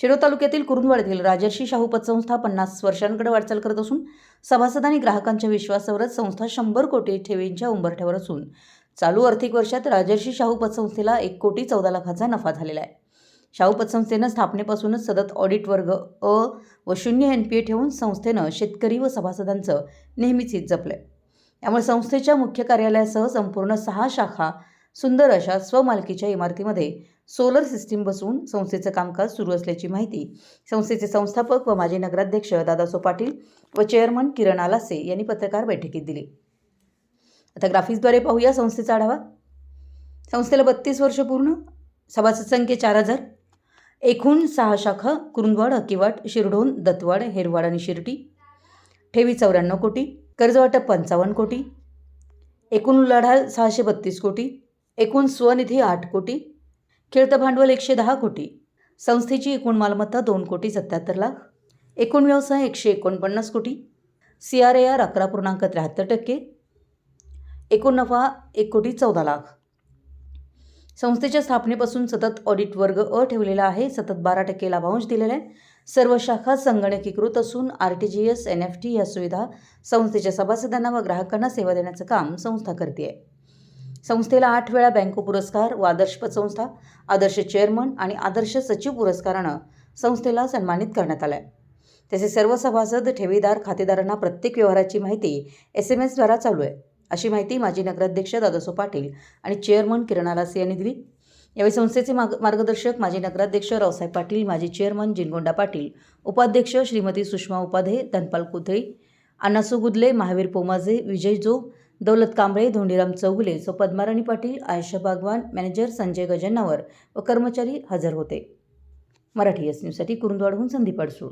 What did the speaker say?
शिरोळ तालुक्यातील कुरुंदवाड येथील राजर्षी शाहू पतसंस्था पन्नास वर्षांकडे वाटचाल करत असून सभासद आणि ग्राहकांच्या विश्वासावरच संस्था शंभर कोटी ठेवींच्या उंबरठ्यावर असून चालू आर्थिक वर्षात राजर्षी शाहू पतसंस्थेला एक कोटी चौदा लाखाचा नफा झालेला आहे. शाहू पतसंस्थेनं स्थापनेपासूनच सतत ऑडिट वर्ग अ व शून्य एन पी ए ठेवून संस्थेनं शेतकरी व सभासदांचं नेहमीच हित जपलं आहे त्यामुळे संस्थेच्या मुख्य कार्यालयासह संपूर्ण सहा शाखा सुंदर अशा स्वमालकीच्या इमारतीमध्ये सोलर सिस्टीम बसवून संस्थेचं कामकाज सुरू असल्याची माहिती संस्थेचे संस्थापक व माजी नगराध्यक्ष दादासो पाटील व चेअरमन किरण आलासे यांनी पत्रकार बैठकीत दिली. आता ग्राफिक्सद्वारे पाहूया संस्थेचा आढावा. संस्थेला बत्तीस वर्ष पूर्ण सभासद संख्ये चार हजार एकूण सहा शाखा कुरुंदवाड हकीवाट शिरढोण दत्तवाड हेरवाड आणि शिर्टी ठेवी चौऱ्याण्णव कोटी कर्जवाटप पंचावन्न कोटी एकूण उलाढाल सहाशे बत्तीस कोटी एकूण स्वनिधी आठ कोटी खेळतं भांडवल एकशे दहा कोटी संस्थेची एकूण मालमत्ता दोन कोटी सत्याहत्तर लाख एकूण व्यवसाय एकशे एकोणपन्नास कोटी सी आर ए आर अकरा पूर्णांक त्र्याहत्तर टक्के एकूण नफा एक कोटी चौदा लाख. संस्थेच्या स्थापनेपासून सतत ऑडिट वर्ग अ ठेवलेला आहे सतत बारा टक्के लाभांश दिलेला आहे. सर्व शाखा संगणकीकृत असून R T G S N E F T सुविधा संस्थेच्या सभासदांना व ग्राहकांना सेवा देण्याचं काम संस्था करते आहे संस्थेला आठ वेळा बँको पुरस्कार व आदर्श पतसंस्था आदर्श चेअरमन आणि आदर्श सचिव पुरस्कारानं संस्थेला सन्मानित करण्यात आलं आहे तसेच सर्व सभासद ठेवीदार खातेदारांना प्रत्येक व्यवहाराची माहिती एस एम एसद्वारा चालू आहे. अशी माहिती माजी नगराध्यक्ष दादासो पाटील आणि चेअरमन किरण आलासे यांनी दिली. यावेळी संस्थेचे माग मार्गदर्शक माजी नगराध्यक्ष रावसाहेब पाटील माजी चेअरमन जिनगोंडा पाटील उपाध्यक्ष श्रीमती सुषमा उपाध्ये धनपाल कुथळी अण्णासू गुदले महावीर पोमाजे विजय जोग दौलत कांबळे धोंडीराम चौगुले सो पद्माराणी पाटील आयशा बागवान मॅनेजर संजय गजन्नावर व कर्मचारी हजर होते. मराठी एस न्यूजसाठी कुरुंदवाडहून संदीप अडसूळ.